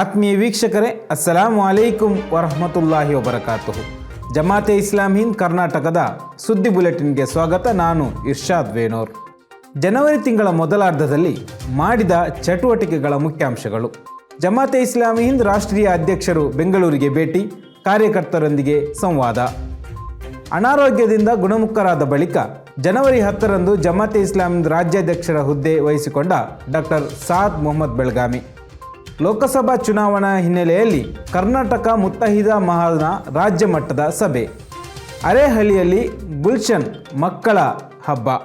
ಆತ್ಮೀಯ ವೀಕ್ಷಕರೇ ಅಸ್ಸಲಾಂ ಅಲೈಕುಂ ವರಹಮತುಲ್ಲಾಹಿ ವಬರಕಾತುಹು. ಜಮಾತೆ ಇಸ್ಲಾಂ ಹಿಂದ್ ಕರ್ನಾಟಕದ ಸುದ್ದಿ ಬುಲೆಟಿನ್ಗೆ ಸ್ವಾಗತ, ನಾನು ಇರ್ಷಾದ್ ವೇನೋರ್ ಜನವರಿ ತಿಂಗಳ ಮೊದಲಾರ್ಧದಲ್ಲಿ ಮಾಡಿದ ಚಟುವಟಿಕೆಗಳ ಮುಖ್ಯಾಂಶಗಳು. ಜಮಾತೆ ಇಸ್ಲಾಮಿ ಹಿಂದ್ ರಾಷ್ಟ್ರೀಯ ಅಧ್ಯಕ್ಷರು ಬೆಂಗಳೂರಿಗೆ ಭೇಟಿ, ಕಾರ್ಯಕರ್ತರೊಂದಿಗೆ ಸಂವಾದ. ಅನಾರೋಗ್ಯದಿಂದ ಗುಣಮುಖರಾದ ಬಳಿಕ ಜನವರಿ ಹತ್ತರಂದು ಜಮಾತೆ ಇಸ್ಲಾಂ ರಾಜ್ಯಾಧ್ಯಕ್ಷರ ಹುದ್ದೆ ವಹಿಸಿಕೊಂಡ ಡಾಕ್ಟರ್ ಸಾದ್ ಮೊಹಮ್ಮದ್ ಬೆಳಗಾಮಿ ಲೋಕಸಭಾ ಚುನಾವಣಾ ಹಿನ್ನೆಲೆಯಲ್ಲಿ ಕರ್ನಾಟಕ ಮುತ್ತಹಿದ ಮಹಾಲ್ನ ರಾಜ್ಯ ಮಟ್ಟದ ಸಭೆ. ಅರೆಹಳ್ಳಿಯಲ್ಲಿ ಗುಲ್ಶನ್ ಮಕ್ಕಳ ಹಬ್ಬ.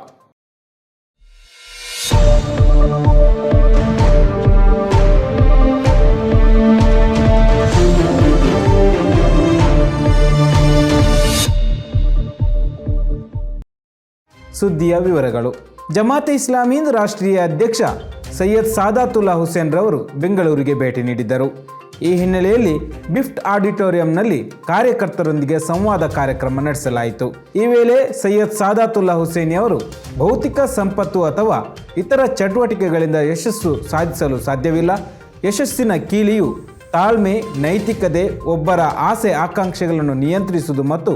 ಸುದ್ದಿಯ ವಿವರಗಳು. ಜಮಾತೆ ಇಸ್ಲಾಮೀನ್ ರಾಷ್ಟ್ರೀಯ ಅಧ್ಯಕ್ಷ ಸೈಯದ್ ಸಾದಾತುಲ್ಲಾ ಹುಸೇನ್ ರವರು ಬೆಂಗಳೂರಿಗೆ ಭೇಟಿ ನೀಡಿದ್ದರು. ಈ ಹಿನ್ನೆಲೆಯಲ್ಲಿ ಬಿಫ್ಟ್ ಆಡಿಟೋರಿಯಂನಲ್ಲಿ ಕಾರ್ಯಕರ್ತರೊಂದಿಗೆ ಸಂವಾದ ಕಾರ್ಯಕ್ರಮ ನಡೆಸಲಾಯಿತು. ಈ ವೇಳೆ ಸೈಯದ್ ಸಾದಾತುಲ್ಲಾ ಹುಸೇನಿ ಅವರು ಭೌತಿಕ ಸಂಪತ್ತು ಅಥವಾ ಇತರ ಚಟುವಟಿಕೆಗಳಿಂದ ಯಶಸ್ಸು ಸಾಧಿಸಲು ಸಾಧ್ಯವಿಲ್ಲ. ಯಶಸ್ಸಿನ ಕೀಲಿಯು ತಾಳ್ಮೆ, ನೈತಿಕತೆ, ಒಬ್ಬರ ಆಸೆ ಆಕಾಂಕ್ಷೆಗಳನ್ನು ನಿಯಂತ್ರಿಸುವುದು ಮತ್ತು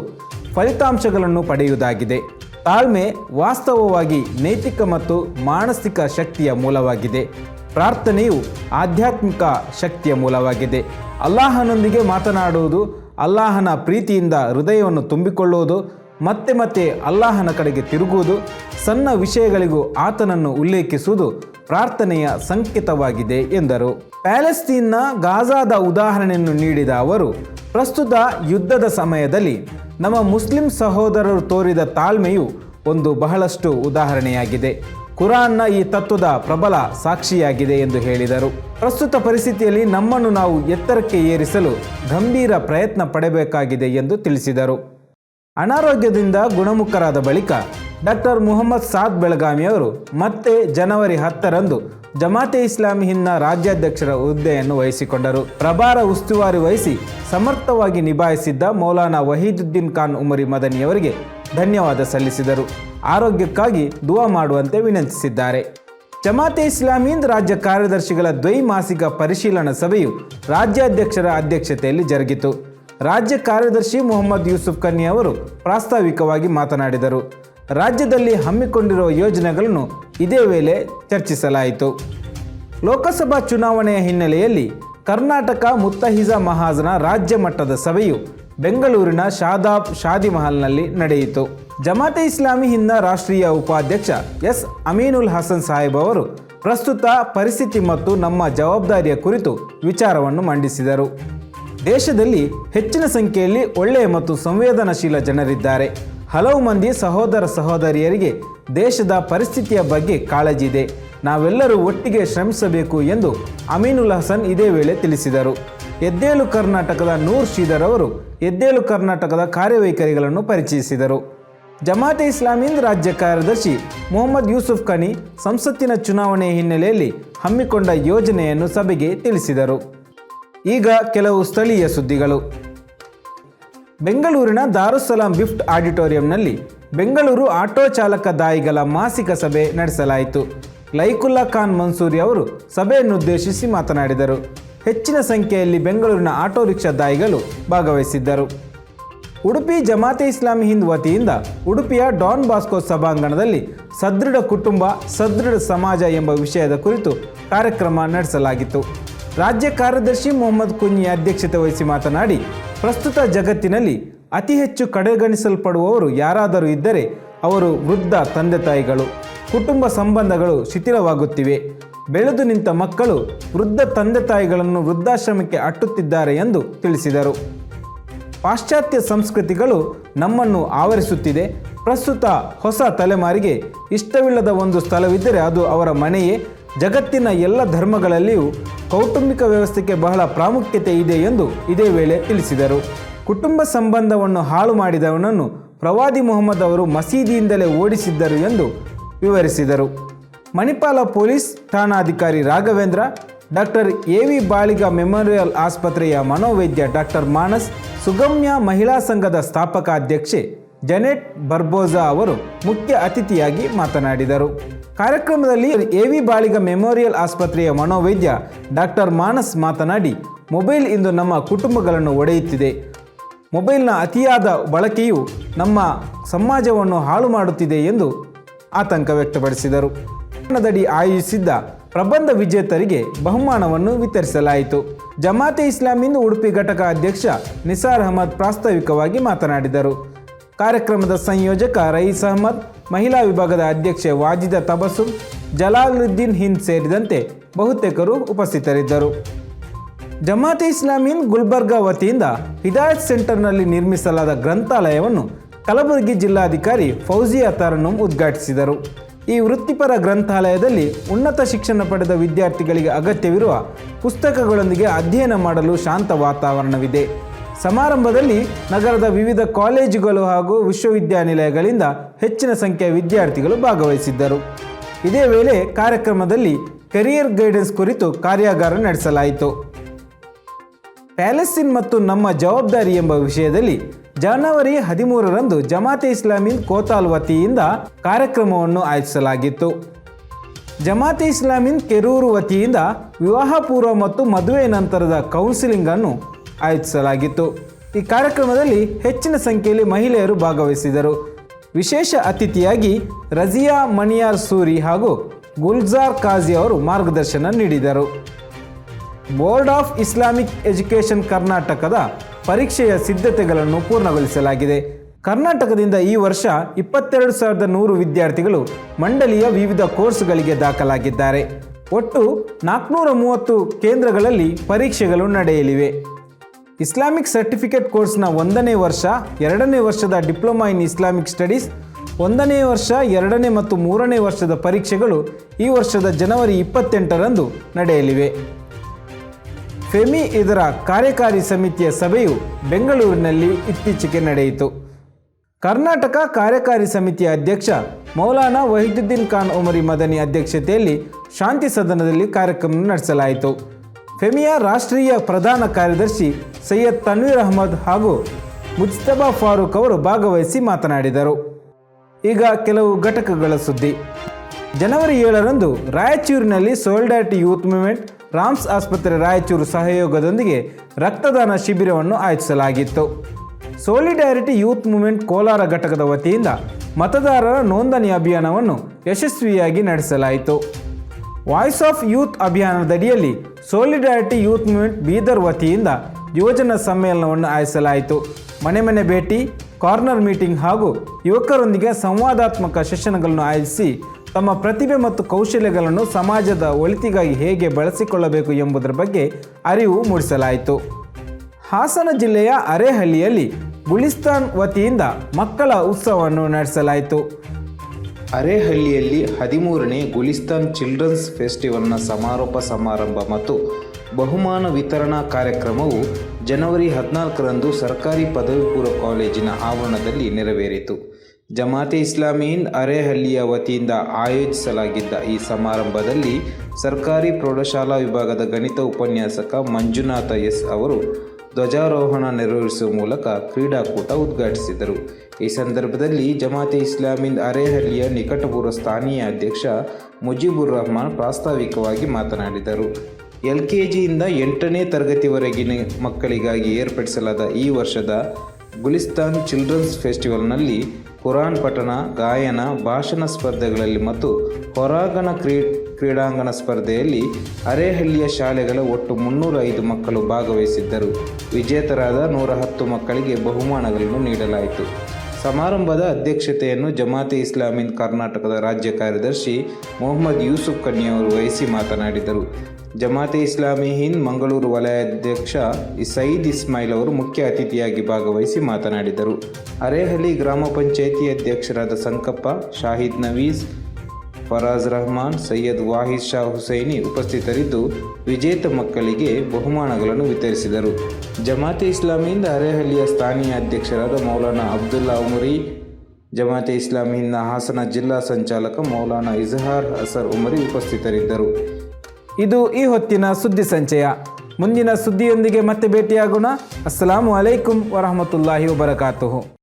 ಫಲಿತಾಂಶಗಳನ್ನು ಪಡೆಯುವುದಾಗಿದೆ. ತಾಳ್ಮೆ ವಾಸ್ತವವಾಗಿ ನೈತಿಕ ಮತ್ತು ಮಾನಸಿಕ ಶಕ್ತಿಯ ಮೂಲವಾಗಿದೆ. ಪ್ರಾರ್ಥನೆಯು ಆಧ್ಯಾತ್ಮಿಕ ಶಕ್ತಿಯ ಮೂಲವಾಗಿದೆ. ಅಲ್ಲಾಹನೊಂದಿಗೆ ಮಾತನಾಡುವುದು ಅಲ್ಲಾಹನ ಪ್ರೀತಿಯಿಂದ ಹೃದಯವನ್ನು ತುಂಬಿಕೊಳ್ಳುವುದು, ಮತ್ತೆ ಮತ್ತೆ ಅಲ್ಲಾಹನ ಕಡೆಗೆ ತಿರುಗುವುದು, ಸಣ್ಣ ವಿಷಯಗಳಿಗೂ ಆತನನ್ನು ಉಲ್ಲೇಖಿಸುವುದು ಪ್ರಾರ್ಥನೆಯ ಸಂಕೇತವಾಗಿದೆ ಎಂದರು. ಪ್ಯಾಲೆಸ್ತೀನ್ನ ಗಾಜಾದ ಉದಾಹರಣೆಯನ್ನು ನೀಡಿದ ಅವರು, ಪ್ರಸ್ತುತ ಯುದ್ಧದ ಸಮಯದಲ್ಲಿ ನಮ್ಮ ಮುಸ್ಲಿಂ ಸಹೋದರರು ತೋರಿದ ತಾಳ್ಮೆಯು ಒಂದು ಬಹಳಷ್ಟು ಉದಾಹರಣೆಯಾಗಿದೆ. ಕುರಾನ್ನ ಈ ತತ್ವದ ಪ್ರಬಲ ಸಾಕ್ಷಿಯಾಗಿದೆ ಎಂದು ಹೇಳಿದರು. ಪ್ರಸ್ತುತ ಪರಿಸ್ಥಿತಿಯಲ್ಲಿ ನಮ್ಮನ್ನು ನಾವು ಎತ್ತರಕ್ಕೆ ಏರಿಸಲು ಗಂಭೀರ ಪ್ರಯತ್ನ ಪಡಬೇಕಾಗಿದೆ ಎಂದು ತಿಳಿಸಿದರು. ಅನಾರೋಗ್ಯದಿಂದ ಗುಣಮುಖರಾದ ಬಳಿಕ ಡಾಕ್ಟರ್ ಮುಹಮ್ಮದ್ ಸಾದ್ ಬೆಳಗಾವಿಯವರು ಮತ್ತೆ ಜನವರಿ ಹತ್ತರಂದು ಜಮಾತೆ ಇಸ್ಲಾಮಿ ಹಿಂದ್ನ ರಾಜ್ಯಾಧ್ಯಕ್ಷರ ಹುದ್ದೆಯನ್ನು ವಹಿಸಿಕೊಂಡರು. ಪ್ರಭಾರ ಉಸ್ತುವಾರಿ ವಹಿಸಿ ಸಮರ್ಥವಾಗಿ ನಿಭಾಯಿಸಿದ್ದ ಮೌಲಾನಾ ವಹೀದುದ್ದೀನ್ ಖಾನ್ ಉಮರಿ ಮದನಿಯವರಿಗೆ ಧನ್ಯವಾದ ಸಲ್ಲಿಸಿದರು. ಆರೋಗ್ಯಕ್ಕಾಗಿ ದುವಾ ಮಾಡುವಂತೆ ವಿನಂತಿಸಿದ್ದಾರೆ. ಜಮಾತೆ ಇಸ್ಲಾಮಿಯಿಂದ ರಾಜ್ಯ ಕಾರ್ಯದರ್ಶಿಗಳ ದ್ವೈಮಾಸಿಕ ಪರಿಶೀಲನಾ ಸಭೆಯು ರಾಜ್ಯಾಧ್ಯಕ್ಷರ ಅಧ್ಯಕ್ಷತೆಯಲ್ಲಿ ಜರುಗಿತು. ರಾಜ್ಯ ಕಾರ್ಯದರ್ಶಿ ಮೊಹಮ್ಮದ್ ಯೂಸುಫ್ ಕನ್ನಿ ಅವರು ಪ್ರಾಸ್ತಾವಿಕವಾಗಿ ಮಾತನಾಡಿದರು. ರಾಜ್ಯದಲ್ಲಿ ಹಮ್ಮಿಕೊಂಡಿರುವ ಯೋಜನೆಗಳನ್ನು ಇದೇ ವೇಳೆ ಚರ್ಚಿಸಲಾಯಿತು. ಲೋಕಸಭಾ ಚುನಾವಣೆಯ ಹಿನ್ನೆಲೆಯಲ್ಲಿ ಕರ್ನಾಟಕ ಮುತ್ತಹಿಜ ಮಹಾಜನ ರಾಜ್ಯ ಮಟ್ಟದ ಸಭೆಯು ಬೆಂಗಳೂರಿನ ಶಾದಾಬ್ ಶಾದಿ ಮಹಲ್ನಲ್ಲಿ ನಡೆಯಿತು. ಜಮಾತೆ ಇಸ್ಲಾಮಿ ಹಿಂದ ರಾಷ್ಟ್ರೀಯ ಉಪಾಧ್ಯಕ್ಷ ಎಸ್ ಅಮೀನುಲ್ ಹಸನ್ ಸಾಹೇಬ್ ಅವರು ಪ್ರಸ್ತುತ ಪರಿಸ್ಥಿತಿ ಮತ್ತು ನಮ್ಮ ಜವಾಬ್ದಾರಿಯ ಕುರಿತು ವಿಚಾರವನ್ನು ಮಂಡಿಸಿದರು. ದೇಶದಲ್ಲಿ ಹೆಚ್ಚಿನ ಸಂಖ್ಯೆಯಲ್ಲಿ ಒಳ್ಳೆಯ ಮತ್ತು ಸಂವೇದನಶೀಲ ಜನರಿದ್ದಾರೆ. ಹಲವು ಮಂದಿ ಸಹೋದರ ಸಹೋದರಿಯರಿಗೆ ದೇಶದ ಪರಿಸ್ಥಿತಿಯ ಬಗ್ಗೆ ಕಾಳಜಿ ಇದೆ. ನಾವೆಲ್ಲರೂ ಒಟ್ಟಿಗೆ ಶ್ರಮಿಸಬೇಕು ಎಂದು ಅಮೀನುಲ್ ಹಸನ್ ಇದೇ ವೇಳೆ ತಿಳಿಸಿದರು. ಎದ್ದೇಳು ಕರ್ನಾಟಕದ ನೂರ್ ಶ್ರೀಧರ್ ಅವರು ಎದ್ದೇಳು ಕರ್ನಾಟಕದ ಕಾರ್ಯವೈಖರಿಗಳನ್ನು ಪರಿಚಯಿಸಿದರು. ಜಮಾತೆ ಇಸ್ಲಾಮಿಂದ್ ರಾಜ್ಯ ಕಾರ್ಯದರ್ಶಿ ಮೊಹಮ್ಮದ್ ಯೂಸುಫ್ ಖನಿ ಸಂಸತ್ತಿನ ಚುನಾವಣೆ ಹಿನ್ನೆಲೆಯಲ್ಲಿ ಹಮ್ಮಿಕೊಂಡ ಯೋಜನೆಯನ್ನು ಸಭೆಗೆ ತಿಳಿಸಿದರು. ಈಗ ಕೆಲವು ಸ್ಥಳೀಯ ಸುದ್ದಿಗಳು. ಬೆಂಗಳೂರಿನ ದಾರುಸಲಾಂ ಗಿಫ್ಟ್ ಆಡಿಟೋರಿಯಂನಲ್ಲಿ ಬೆಂಗಳೂರು ಆಟೋ ಚಾಲಕ ದಾಯಿಗಳ ಮಾಸಿಕ ಸಭೆ ನಡೆಸಲಾಯಿತು. ಲೈಕುಲ್ಲಾ ಖಾನ್ ಮನ್ಸೂರಿ ಅವರು ಸಭೆಯನ್ನುದ್ದೇಶಿಸಿ ಮಾತನಾಡಿದರು. ಹೆಚ್ಚಿನ ಸಂಖ್ಯೆಯಲ್ಲಿ ಬೆಂಗಳೂರಿನ ಆಟೋ ರಿಕ್ಷಾ ದಾಯಿಗಳು ಭಾಗವಹಿಸಿದ್ದರು. ಉಡುಪಿ ಜಮಾತೆ ಇಸ್ಲಾಮಿ ಹಿಂದ್ ವತಿಯಿಂದ ಉಡುಪಿಯ ಡಾನ್ ಬಾಸ್ಕೋ ಸಭಾಂಗಣದಲ್ಲಿ ಸದೃಢ ಕುಟುಂಬ, ಸದೃಢ ಸಮಾಜ ಎಂಬ ವಿಷಯದ ಕುರಿತು ಕಾರ್ಯಕ್ರಮ ನಡೆಸಲಾಗಿತ್ತು. ರಾಜ್ಯ ಕಾರ್ಯದರ್ಶಿ ಮೊಹಮ್ಮದ್ ಕುಂಜಿ ಅಧ್ಯಕ್ಷತೆ ವಹಿಸಿ ಮಾತನಾಡಿ, ಪ್ರಸ್ತುತ ಜಗತ್ತಿನಲ್ಲಿ ಅತಿ ಹೆಚ್ಚು ಕಡೆಗಣಿಸಲ್ಪಡುವವರು ಯಾರಾದರೂ ಇದ್ದರೆ ಅವರು ವೃದ್ಧ ತಂದೆ ತಾಯಿಗಳು, ಕುಟುಂಬ ಸಂಬಂಧಗಳು ಶಿಥಿಲವಾಗುತ್ತಿವೆ. ಬೆಳೆದು ನಿಂತ ಮಕ್ಕಳು ವೃದ್ಧ ತಂದೆ ತಾಯಿಗಳನ್ನು ವೃದ್ಧಾಶ್ರಮಕ್ಕೆ ಅಟ್ಟುತ್ತಿದ್ದಾರೆ ಎಂದು ತಿಳಿಸಿದರು. ಪಾಶ್ಚಾತ್ಯ ಸಂಸ್ಕೃತಿಗಳು ನಮ್ಮನ್ನು ಆವರಿಸುತ್ತಿದೆ. ಪ್ರಸ್ತುತ ಹೊಸ ತಲೆಮಾರಿಗೆ ಇಷ್ಟವಿಲ್ಲದ ಒಂದು ಸ್ಥಳವಿದ್ದರೆ ಅದು ಅವರ ಮನೆಯೇ ಜಗತ್ತಿನ ಎಲ್ಲ ಧರ್ಮಗಳಲ್ಲಿಯೂ ಕೌಟುಂಬಿಕ ವ್ಯವಸ್ಥೆಗೆ ಬಹಳ ಪ್ರಾಮುಖ್ಯತೆ ಇದೆ ಎಂದು ಇದೇ ವೇಳೆ ತಿಳಿಸಿದರು. ಕುಟುಂಬ ಸಂಬಂಧವನ್ನು ಹಾಳು ಮಾಡಿದವನನ್ನು ಪ್ರವಾದಿ ಮೊಹಮ್ಮದ್ ಅವರು ಮಸೀದಿಯಿಂದಲೇ ಓಡಿಸಿದ್ದರು ಎಂದು ವಿವರಿಸಿದರು. Manipal police ಠಾಣಾಧಿಕಾರಿ Raghavendra, doctor A V Baliga memorial ಆಸ್ಪತ್ರೆಯ ಮನೋವೈದ್ಯ ಡಾಕ್ಟರ್ ಮಾನಸ್, ಸುಗಮ್ಯ ಮಹಿಳಾ ಸಂಘದ ಸ್ಥಾಪಕ ಅಧ್ಯಕ್ಷೆ ಜನೆಟ್ ಬರ್ಬೋಜಾ ಅವರು ಮುಖ್ಯ ಅತಿಥಿಯಾಗಿ ಮಾತನಾಡಿದರು. ಕಾರ್ಯಕ್ರಮದಲ್ಲಿ ಎವಿ ಬಾಳಿಗ ಮೆಮೋರಿಯಲ್ ಆಸ್ಪತ್ರೆಯ ಮನೋವೈದ್ಯ ಡಾಕ್ಟರ್ ಮಾನಸ್ ಮಾತನಾಡಿ, ಮೊಬೈಲ್ ಇಂದು ನಮ್ಮ ಕುಟುಂಬಗಳನ್ನು ಒಡೆಯುತ್ತಿದೆ. ಮೊಬೈಲ್ನ ಅತಿಯಾದ ಬಳಕೆಯು ನಮ್ಮ ಸಮಾಜವನ್ನು ಹಾಳು ಮಾಡುತ್ತಿದೆ ಎಂದು ಆತಂಕ ವ್ಯಕ್ತಪಡಿಸಿದರು. ಕನ್ನಡದಡಿ ಆಯೋಜಿಸಿದ್ದ ಪ್ರಬಂಧ ವಿಜೇತರಿಗೆ ಬಹುಮಾನವನ್ನು ವಿತರಿಸಲಾಯಿತು. ಜಮಾತೆ ಇಸ್ಲಾಮಿಂದು ಉಡುಪಿ ಘಟಕ ಅಧ್ಯಕ್ಷ ನಿಸಾರ್ ಅಹಮದ್ ಪ್ರಾಸ್ತಾವಿಕವಾಗಿ ಮಾತನಾಡಿದರು. ಕಾರ್ಯಕ್ರಮದ ಸಂಯೋಜಕ ರಯೀಸ್ ಅಹಮದ್, ಮಹಿಳಾ ವಿಭಾಗದ ಅಧ್ಯಕ್ಷೆ ವಾಜಿದ ತಬಸುಮ್ ಜಲಾಲುದ್ದೀನ್ ಹಿಂದ್ ಸೇರಿದಂತೆ ಬಹುತೇಕರು ಉಪಸ್ಥಿತರಿದ್ದರು. ಜಮಾತೆ ಇಸ್ಲಾಮಿನ್ ಗುಲ್ಬರ್ಗಾ ವತಿಯಿಂದ ಹಿದಾಯತ್ ಸೆಂಟರ್ನಲ್ಲಿ ನಿರ್ಮಿಸಲಾದ ಗ್ರಂಥಾಲಯವನ್ನು ಕಲಬುರಗಿ ಜಿಲ್ಲಾಧಿಕಾರಿ ಫೌಜಿ ಅತಾರನ್ನು ಉದ್ಘಾಟಿಸಿದರು. ಈ ವೃತ್ತಿಪರ ಗ್ರಂಥಾಲಯದಲ್ಲಿ ಉನ್ನತ ಶಿಕ್ಷಣ ಪಡೆದ ವಿದ್ಯಾರ್ಥಿಗಳಿಗೆ ಅಗತ್ಯವಿರುವ ಪುಸ್ತಕಗಳೊಂದಿಗೆ ಅಧ್ಯಯನ ಮಾಡಲು ಶಾಂತ ವಾತಾವರಣವಿದೆ. ಸಮಾರಂಭದಲ್ಲಿ ನಗರದ ವಿವಿಧ ಕಾಲೇಜುಗಳು ಹಾಗೂ ವಿಶ್ವವಿದ್ಯಾನಿಲಯಗಳಿಂದ ಹೆಚ್ಚಿನ ಸಂಖ್ಯೆಯ ವಿದ್ಯಾರ್ಥಿಗಳು ಭಾಗವಹಿಸಿದ್ದರು. ಇದೇ ವೇಳೆ ಕಾರ್ಯಕ್ರಮದಲ್ಲಿ ಕೆರಿಯರ್ ಗೈಡೆನ್ಸ್ ಕುರಿತು ಕಾರ್ಯಾಗಾರ ನಡೆಸಲಾಯಿತು. ಪ್ಯಾಲೆಸ್ಸಿನ್ ಮತ್ತು ನಮ್ಮ ಜವಾಬ್ದಾರಿ ಎಂಬ ವಿಷಯದಲ್ಲಿ ಜನವರಿ ಹದಿಮೂರರಂದು ಜಮಾತೆ ಇಸ್ಲಾಮಿನ್ ಕೋತಾಲ್ ವತಿಯಿಂದ ಕಾರ್ಯಕ್ರಮವನ್ನು ಆಯೋಜಿಸಲಾಗಿತ್ತು. ಜಮಾತೆ ಇಸ್ಲಾಮಿನ್ ಕೆರೂರು ವತಿಯಿಂದ ವಿವಾಹ ಪೂರ್ವ ಮತ್ತು ಮದುವೆ ನಂತರದ ಕೌನ್ಸಿಲಿಂಗ್ ಅನ್ನು ಆಯೋಜಿಸಲಾಗಿತ್ತು ಈ ಕಾರ್ಯಕ್ರಮದಲ್ಲಿ ಹೆಚ್ಚಿನ ಸಂಖ್ಯೆಯಲ್ಲಿ ಮಹಿಳೆಯರು ಭಾಗವಹಿಸಿದರು. ವಿಶೇಷ ಅತಿಥಿಯಾಗಿ ರಜಿಯಾ ಮಣಿಯಾರ್ ಸೂರಿ ಹಾಗೂ ಗುಲ್ಜಾರ್ ಖಾಜಿ ಅವರು ಮಾರ್ಗದರ್ಶನ ನೀಡಿದರು. ಬೋರ್ಡ್ ಆಫ್ ಇಸ್ಲಾಮಿಕ್ ಎಜುಕೇಷನ್ ಕರ್ನಾಟಕದ ಪರೀಕ್ಷೆಯ ಸಿದ್ಧತೆಗಳನ್ನು ಪೂರ್ಣಗೊಳಿಸಲಾಗಿದೆ. ಕರ್ನಾಟಕದಿಂದ ಈ ವರ್ಷ ಇಪ್ಪತ್ತೆರಡು ಸಾವಿರದ ನೂರು ವಿದ್ಯಾರ್ಥಿಗಳು ಮಂಡಳಿಯ ವಿವಿಧ ಕೋರ್ಸ್ಗಳಿಗೆ ದಾಖಲಾಗಿದ್ದಾರೆ. ಒಟ್ಟು ನಾಲ್ಕುನೂರ ಮೂವತ್ತು ಕೇಂದ್ರಗಳಲ್ಲಿ ಪರೀಕ್ಷೆಗಳು ನಡೆಯಲಿವೆ. ಇಸ್ಲಾಮಿಕ್ ಸರ್ಟಿಫಿಕೇಟ್ ಕೋರ್ಸ್ನ ಒಂದನೇ ವರ್ಷ, ಎರಡನೇ ವರ್ಷದ ಡಿಪ್ಲೊಮಾ ಇನ್ ಇಸ್ಲಾಮಿಕ್ ಸ್ಟಡೀಸ್, ಒಂದನೇ ವರ್ಷ, ಎರಡನೇ ಮತ್ತು ಮೂರನೇ ವರ್ಷದ ಪರೀಕ್ಷೆಗಳು ಈ ವರ್ಷದ ಜನವರಿ ಇಪ್ಪತ್ತೆಂಟರಂದು ನಡೆಯಲಿವೆ. ಫೆಮಿ ಇದರ ಕಾರ್ಯಕಾರಿ ಸಮಿತಿಯ ಸಭೆಯು ಬೆಂಗಳೂರಿನಲ್ಲಿ ಇತ್ತೀಚೆಗೆ ನಡೆಯಿತು. ಕರ್ನಾಟಕ ಕಾರ್ಯಕಾರಿ ಸಮಿತಿಯ ಅಧ್ಯಕ್ಷ ಮೌಲಾನಾ ವಹಿದುದ್ದೀನ್ ಖಾನ್ ಉಮರಿ ಮದನಿ ಅಧ್ಯಕ್ಷತೆಯಲ್ಲಿ ಶಾಂತಿ ಸದನದಲ್ಲಿ ಕಾರ್ಯಕ್ರಮ ನಡೆಸಲಾಯಿತು. ಫೆಮಿಯ ರಾಷ್ಟ್ರೀಯ ಪ್ರಧಾನ ಕಾರ್ಯದರ್ಶಿ ಸೈಯದ್ ತನ್ವೀರ್ ಅಹಮದ್ ಹಾಗೂ ಮುಜ್ತಬಾ ಫಾರೂಕ್ ಅವರು ಭಾಗವಹಿಸಿ ಮಾತನಾಡಿದರು. ಈಗ ಕೆಲವು ಘಟಕಗಳ ಸುದ್ದಿ. ಜನವರಿ ಏಳರಂದು ರಾಯಚೂರಿನಲ್ಲಿ ಸೋಲ್ಡಾಟ್ ಯೂತ್ ಮೂವ್ಮೆಂಟ್, ರಾಮ್ಸ್ ಆಸ್ಪತ್ರೆ ರಾಯಚೂರು ಸಹಯೋಗದೊಂದಿಗೆ ರಕ್ತದಾನ ಶಿಬಿರವನ್ನು ಆಯೋಜಿಸಲಾಗಿತ್ತು. ಸೋಲಿಡಾರಿಟಿ ಯೂತ್ ಮೂವ್ಮೆಂಟ್ ಕೋಲಾರ ಘಟಕದ ವತಿಯಿಂದ ಮತದಾರರ ನೋಂದಣಿ ಅಭಿಯಾನವನ್ನು ಯಶಸ್ವಿಯಾಗಿ ನಡೆಸಲಾಯಿತು. ವಾಯ್ಸ್ ಆಫ್ ಯೂತ್ ಅಭಿಯಾನದಡಿಯಲ್ಲಿ ಸೋಲಿಡ್ಯಾರಿಟಿ ಯೂತ್ ಮೂವ್ಮೆಂಟ್ ಬೀದರ್ ವತಿಯಿಂದ ಯುವಜನ ಸಮ್ಮೇಳನವನ್ನು ಆಯೋಜಿಸಲಾಯಿತು. ಮನೆ ಮನೆ ಭೇಟಿ, ಕಾರ್ನರ್ ಮೀಟಿಂಗ್ ಹಾಗೂ ಯುವಕರೊಂದಿಗೆ ಸಂವಾದಾತ್ಮಕ ಸೆಷನ್ಗಳನ್ನು ಆಯೋಜಿಸಿ ತಮ್ಮ ಪ್ರತಿಭೆ ಮತ್ತು ಕೌಶಲ್ಯಗಳನ್ನು ಸಮಾಜದ ಒಳಿತಿಗಾಗಿ ಹೇಗೆ ಬಳಸಿಕೊಳ್ಳಬೇಕು ಎಂಬುದರ ಬಗ್ಗೆ ಅರಿವು ಮೂಡಿಸಲಾಯಿತು. ಹಾಸನ ಜಿಲ್ಲೆಯ ಅರೆಹಳ್ಳಿಯಲ್ಲಿ ಗುಲಿಸ್ತಾನ್ ವತಿಯಿಂದ ಮಕ್ಕಳ ಉತ್ಸವವನ್ನು ನಡೆಸಲಾಯಿತು. ಅರೇಹಳ್ಳಿಯಲ್ಲಿ ಹದಿಮೂರನೇ ಗುಲಿಸ್ತಾನ್ ಚಿಲ್ಡ್ರನ್ಸ್ ಫೆಸ್ಟಿವಲ್ನ ಸಮಾರೋಪ ಸಮಾರಂಭ ಮತ್ತು ಬಹುಮಾನ ವಿತರಣಾ ಕಾರ್ಯಕ್ರಮವು ಜನವರಿ ಹದಿನಾಲ್ಕರಂದು ಸರ್ಕಾರಿ ಪದವಿ ಪೂರ್ವ ಕಾಲೇಜಿನ ಆವರಣದಲ್ಲಿ ನೆರವೇರಿತು. ಜಮಾತೆ ಇಸ್ಲಾಮೀನ್ ಅರೇಹಳ್ಳಿಯ ವತಿಯಿಂದ ಆಯೋಜಿಸಲಾಗಿದ್ದ ಈ ಸಮಾರಂಭದಲ್ಲಿ ಸರ್ಕಾರಿ ಪ್ರೌಢಶಾಲಾ ವಿಭಾಗದ ಗಣಿತ ಉಪನ್ಯಾಸಕ ಮಂಜುನಾಥ ಎಸ್ ಅವರು ಧ್ವಜಾರೋಹಣ ನೆರವೇರಿಸುವ ಮೂಲಕ ಕ್ರೀಡಾಕೂಟ ಉದ್ಘಾಟಿಸಿದರು. ಈ ಸಂದರ್ಭದಲ್ಲಿ ಜಮಾತೆ ಇಸ್ಲಾಮಿನ್ ಅರೇಹಳ್ಳಿಯ ನಿಕಟಪೂರ್ವ ಸ್ಥಾನೀಯ ಅಧ್ಯಕ್ಷ ಮುಜೀಬುರ್ ರಹಮಾನ್ ಪ್ರಾಸ್ತಾವಿಕವಾಗಿ ಮಾತನಾಡಿದರು. ಎಲ್ ಕೆ ಜಿಯಿಂದ ಎಂಟನೇ ತರಗತಿವರೆಗಿನ ಮಕ್ಕಳಿಗಾಗಿ ಏರ್ಪಡಿಸಲಾದ ಈ ವರ್ಷದ ಗುಲಿಸ್ತಾನ್ ಚಿಲ್ಡ್ರನ್ಸ್ ಫೆಸ್ಟಿವಲ್ನಲ್ಲಿ ಕುರಾನ್ ಪಠಣ, ಗಾಯನ, ಭಾಷಣ ಸ್ಪರ್ಧೆಗಳಲ್ಲಿ ಮತ್ತು ಹೊರಾಂಗಣ ಕ್ರೀ, ಕ್ರೀಡಾಂಗಣ ಸ್ಪರ್ಧೆಯಲ್ಲಿ ಅರೆಹಳ್ಳಿಯ ಶಾಲೆಗಳ ಒಟ್ಟು ಮುನ್ನೂರ ಐದು ಮಕ್ಕಳು ಭಾಗವಹಿಸಿದ್ದರು. ವಿಜೇತರಾದ ನೂರ ಹತ್ತು ಮಕ್ಕಳಿಗೆ ಬಹುಮಾನಗಳನ್ನು ನೀಡಲಾಯಿತು. ಸಮಾರಂಭದ ಅಧ್ಯಕ್ಷತೆಯನ್ನು ಜಮಾತೆ ಇಸ್ಲಾಮಿನ್ ಕರ್ನಾಟಕದ ರಾಜ್ಯ ಕಾರ್ಯದರ್ಶಿ ಮೊಹಮ್ಮದ್ ಯೂಸುಫ್ ಕನ್ನಿಯವರು ವಹಿಸಿ ಮಾತನಾಡಿದರು. ಜಮಾತೆ ಇಸ್ಲಾಮಿ ಹಿಂದ್ ಮಂಗಳೂರು ವಲಯಾಧ್ಯಕ್ಷ ಸಯೀದ್ ಇಸ್ಮಾಯಿಲ್ ಅವರು ಮುಖ್ಯ ಅತಿಥಿಯಾಗಿ ಭಾಗವಹಿಸಿ ಮಾತನಾಡಿದರು. ಅರೇಹಲಿ ಗ್ರಾಮ ಪಂಚಾಯಿತಿ ಅಧ್ಯಕ್ಷರಾದ ಸಂಕಪ್ಪ, ಶಾಹಿದ್ ನವೀಸ್ ಫರಾಜ್ ರಹಮಾನ್, ಸೈಯದ್ ವಾಹಿದ್ ಶಾ ಹುಸೈನಿ ಉಪಸ್ಥಿತರಿದ್ದು ವಿಜೇತ ಮಕ್ಕಳಿಗೆ ಬಹುಮಾನಗಳನ್ನು ವಿತರಿಸಿದರು. ಜಮಾತೆ ಇಸ್ಲಾಮಿಯಿಂದ ಅರೆಹಳ್ಳಿಯ ಸ್ಥಾನೀಯ ಅಧ್ಯಕ್ಷರಾದ ಮೌಲಾನಾ ಅಬ್ದುಲ್ಲಾ ಉಮರಿ, ಜಮಾತೆ ಇಸ್ಲಾಮಿಯಿಂದ ಹಾಸನ ಜಿಲ್ಲಾ ಸಂಚಾಲಕ ಮೌಲಾನಾ ಇಜಹಾರ್ ಅಸರ್ ಉಮರಿ ಉಪಸ್ಥಿತರಿದ್ದರು. ಇದು ಈ ಹೊತ್ತಿನ ಸುದ್ದಿ ಸಂಚಯ. ಮುಂದಿನ ಸುದ್ದಿಯೊಂದಿಗೆ ಮತ್ತೆ ಭೇಟಿಯಾಗೋಣ. ಅಸ್ಸಲಾಮು ಅಲೈಕುಂ ವರಹಮತುಲ್ಲಾಹಿ ವಬರಕಾತುಹು.